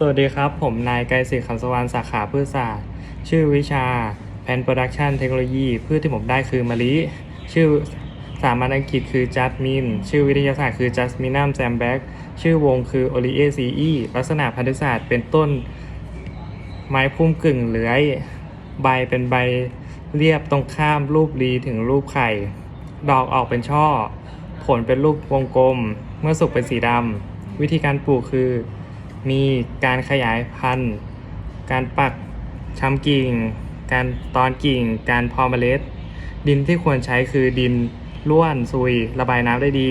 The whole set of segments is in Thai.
สวัสดีครับ ผมนายไกรศิษฐ์คำสวรรณสาขาพืชศาสตร์ ชื่อวิชาแพนโปรดักชันเทคโนโลยีพืชที่ผมได้คือมะลิ ชื่อสามัญอังกฤษคือจัสมิน ชื่อวิทยาศาสตร์คือจัสมินัมแซมแบ็กชื่อวงคือโอลิเอซีอีลักษณะพันธุศาสตร์เป็นต้น ไม้พุ่มกึ่งเลื้อย ใบเป็นใบเรียบตรงข้ามรูปรีถึงรูปไข่ ดอกออกเป็นช่อ ผลเป็นรูปวงกลม เมื่อสุกเป็นสีดำ วิธีการปลูกคือ มีการขยายพันธุ์ การปักช้ำกิ่ง การตอนกิ่ง การพอเมล็ด ดินที่ควรใช้คือดินร่วนซุย ระบายน้ำได้ดี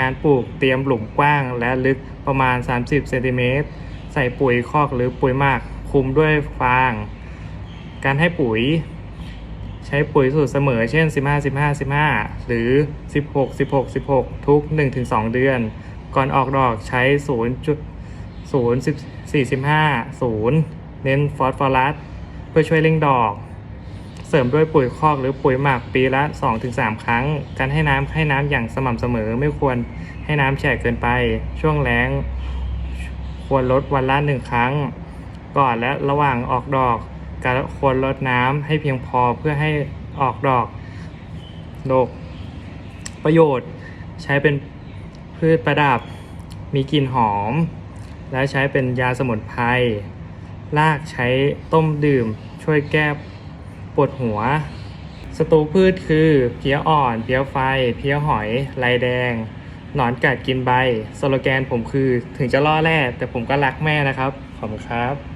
การปลูกเตรียมหลุมกว้างและลึกประมาณ 30เซนติเมตรใส่ปุ๋ยคอกหรือปุ๋ยหมักคลุมด้วยฟาง การให้ปุ๋ย ใช้ปุ๋ยสูตรเสมอ เช่น 15 15 15 หรือ 16 16 16 ทุก 1-2 เดือน ก่อนออกดอกใช้ 0. 0 45 0 เน้นฟอสฟอรัสเพื่อช่วยเร่งดอก เสริมด้วยปุ๋ยคอกหรือปุ๋ยหมักปีละ 2-3 ครั้ง การให้น้ำให้น้ำอย่างสม่ำเสมอไม่ควรให้น้ำแฉะเกินไป ช่วงแล้ง ควรลดวันละหนึ่งครั้ง ก่อนและระหว่างออกดอกการควรลดน้ำให้เพียงพอเพื่อให้ออกดอกดก ประโยชน์ใช้เป็นพืชประดับ มีกลิ่นหอม และใช้เป็นยาสมุนไพรรากใช้ต้มดื่ม ช่วยแก้ปวดหัวสตูพืชคือ เพี้ยอ่อน เพี้ยไฟ เพี้ยหอยลายแดง หนอนกัดกินใบ สโลแกนผมคือ ถึงจะล่อแร่แต่ผมก็รักแม่นะครับ ขอบคุณครับ